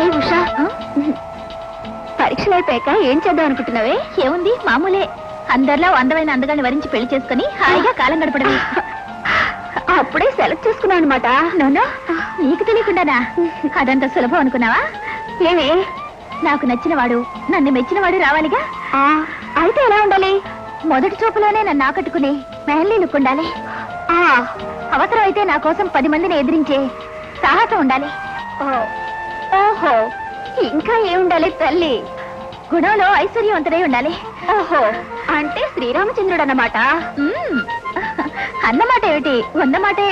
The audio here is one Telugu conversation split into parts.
ఏ ఉషా. పరీక్షలు అయిపోయాక ఏం చేద్దాం అనుకుంటున్నావే? ఏముంది? మామూలే. అందరిలో అందమైన అందగాన్ని వరించి పెళ్ళి చేసుకుని హాయిగా కాలం గడపడమే. అప్పుడే సెలెక్ట్ చేసుకున్నావు అనమాట నోనో నీకు తెలియకుండానా? అదంత సులభం అనుకున్నావా? ఏమే? నాకు నచ్చిన వాడు నన్ను మెచ్చిన వాడు రావాలిగా అయితే ఎలా ఉండాలి? మొదటి చూపులోనే నన్ను ఆకట్టుకుని మెహల్లీ లుక్ ఉండాలి. ఆ, అవసరం అయితే నా కోసం పది మందిని ఎదిరించే సాహసం ఉండాలి. ఓ, ఓహో ఇంకా ఏముండాలి తల్లి? గుణంలో ఐశ్వర్యవంతుడై ఉండాలి. ఓహో అంటే శ్రీరామచంద్రుడు అన్నమాట అన్నమాట ఏమిటి? వందమాటే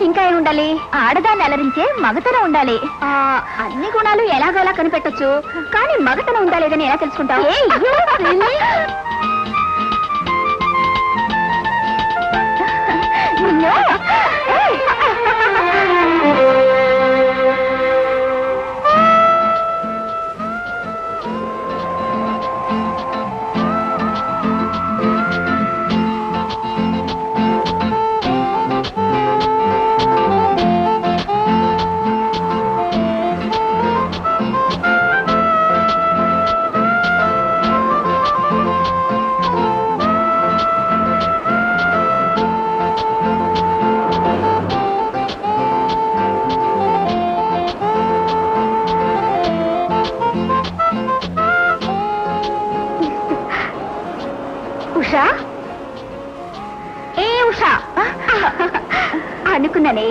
ఇంకా ఏముండాలి? ఆడదాన్ని అలరించే మగతనం ఉండాలి. ఆ, అన్ని గుణాలు ఎలాగోలా కనిపెట్టొచ్చు. కానీ మగతనం ఉందా లేదని ఎలా తెలుసుకుంటావు? ఉషా ఏ ఉషా? అనుకున్నానే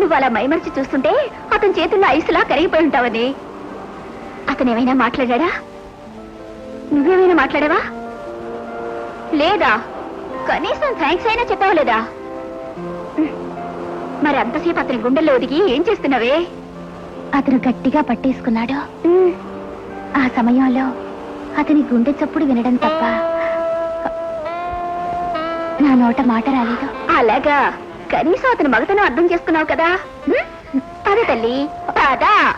నువ్వు అలా మైమర్చి చూస్తుంటే అతని చేతుల్లో ఐసులా కరిగిపోయి ఉంటావని. అతను ఏమైనా మాట్లాడా నువ్వేమైనా మాట్లాడావా? లేదా? కనీసం థ్యాంక్స్ అయినా చెప్పావా లేదా? మరి అంతసేపు అతని గుండెల్లో ఒదిగి ఏం చేస్తున్నావే? అతను గట్టిగా పట్టేసుకున్నాడు. ఆ సమయంలో అతని గుండె చప్పుడు వినడం తప్ప నా నోట మాట రాలేదు. అలాగా. కనీసం అతని మగతనం అర్థం చేసుకున్నావు కదా? పద తల్లి పదా.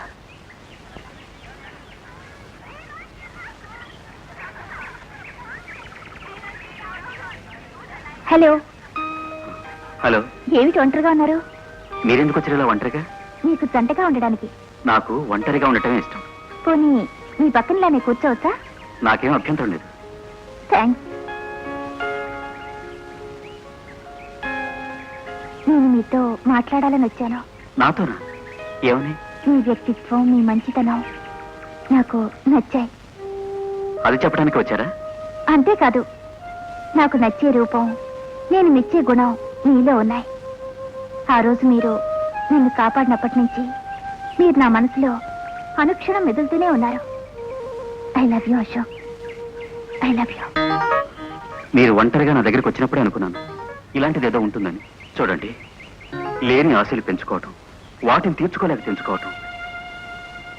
హలో. హలో. ఏమిటి ఒంటరిగా ఉన్నారు? మీరెందుకు వచ్చారు ఇలా ఒంటరిగా? మీకు జంటగా ఉండడానికి. నాకు ఒంటరిగా ఉండటమే ఇష్టం. పోనీ మీ పక్కనలానే కూర్చోవచ్చా? నాకేం అభ్యంతరం లేదు. థ్యాంక్స్ మీతో మాట్లాడాలని వచ్చాను. నాతోనా? ఏమని? మీ వ్యక్తిత్వం మీ మంచితనం నాకు నచ్చాయి. అది చెప్పడానికి వచ్చారా? అంతేకాదు నాకు నచ్చే రూపం నేను మెచ్చే గుణం మీలో ఉన్నాయి. ఆ రోజు మీరు నన్ను కాపాడినప్పటి నుంచి మీరు నా మనసులో అనుక్షణం మెదులుతూనే ఉన్నారు. I love you Ashok. I love you. మీరు ఒంటరిగా నా దగ్గరికి వచ్చినప్పుడే అనుకున్నాను. ఇలాంటిది ఏదో ఉంటుందని. చూడండి. లేని ఆశలు పెంచుకోవటం వాటిని తీర్చుకోలేక తెంచుకోవటం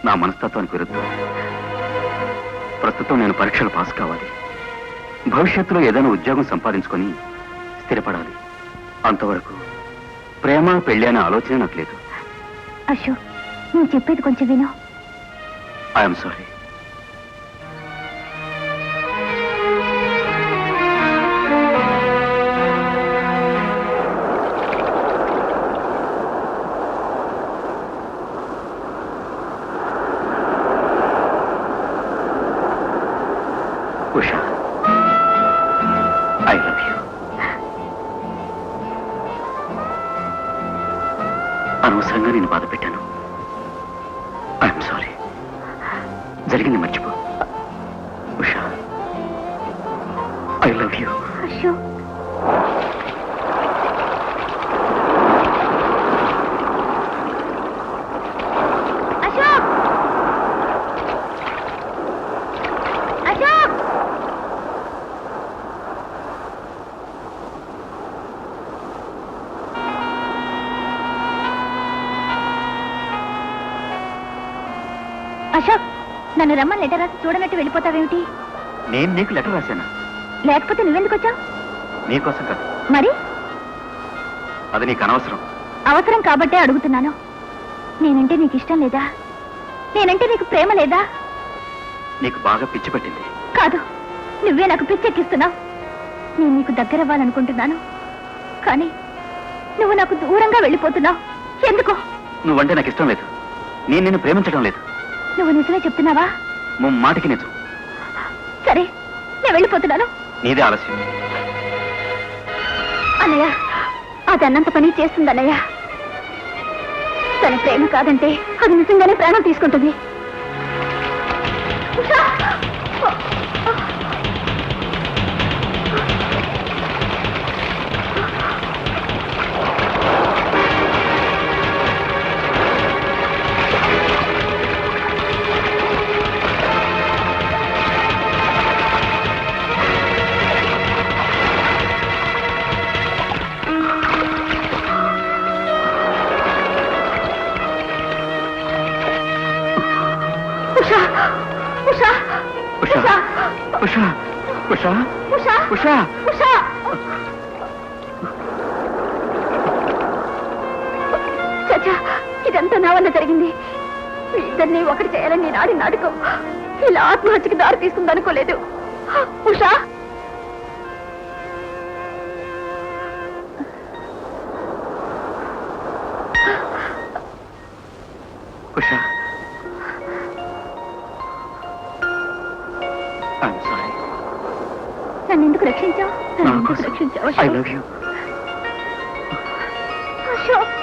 నా మనస్తత్వానికి విరుద్ధం. ప్రస్తుతం నేను పరీక్షలు పాస్ కావాలి. భవిష్యత్తులో ఏదైనా ఉద్యోగం సంపాదించుకొని స్థిరపడాలి. అంతవరకు ప్రేమ పెళ్ళి అనే ఆలోచన నాకు లేదు. అశోక్ నేను చెప్పేది కొంచెం విను. I'm sorry I love you అనవసరంగా నేను బాధ పెట్టాను. ఐఎమ్ సారీ జరిగింది మర్చిపో. Usha I love you Ashok. Ashok నన్ను రమ్మని లెటర్ రాసి చూడనట్టు వెళ్ళిపోతావేమిటి? నేను నీకు లెటర్ రాశాను? లేకపోతే నువ్వెందుకు వచ్చావు? నీకోసం కాదు. మరి? అది నీకు అనవసరం. అవసరం కాబట్టే అడుగుతున్నాను. నేనంటే నీకు ఇష్టం లేదా? నేనంటే నీకు ప్రేమ లేదా? నీకు బాగా పిచ్చి పట్టింది. కాదు నువ్వే నాకు పిచ్చెక్కిస్తున్నావు. నేను నీకు దగ్గర అవ్వాలనుకుంటున్నాను. కానీ నువ్వు నాకు దూరంగా వెళ్ళిపోతున్నావు. ఎందుకు? నువ్వంటే నాకు ఇష్టం లేదు. నేను నిన్ను ప్రేమించడం లేదు. నువ్వు నిజమే చెప్తున్నావా? మాటికి నిజం. సరే నేను వెళ్ళిపోతున్నాను. నీదే ఆలస్యం. అన్నయ్య అది అన్నంత పని చేస్తుంది అన్నయ్య. తన ప్రేమ కాదంటే అది నిజంగానే ప్రాణం తీసుకుంటుంది. ఉషా! ఉషా! ఉషా! ఉషా ఉషా ఉషా ఉషా! ఉషా! చచ్చా ఇదంతా నా వల్ల జరిగింది మీ ఇద్దరిని ఒకటి చేయాలని నేను ఆడి నాటకం ఇలా ఆత్మహత్యకి దారి ఉషా ఉషా నన్ను ఎందుకు రక్షించావు నన్ను నా ఎందుకు కోసం రక్షించావు I Ashok? Love you Ashok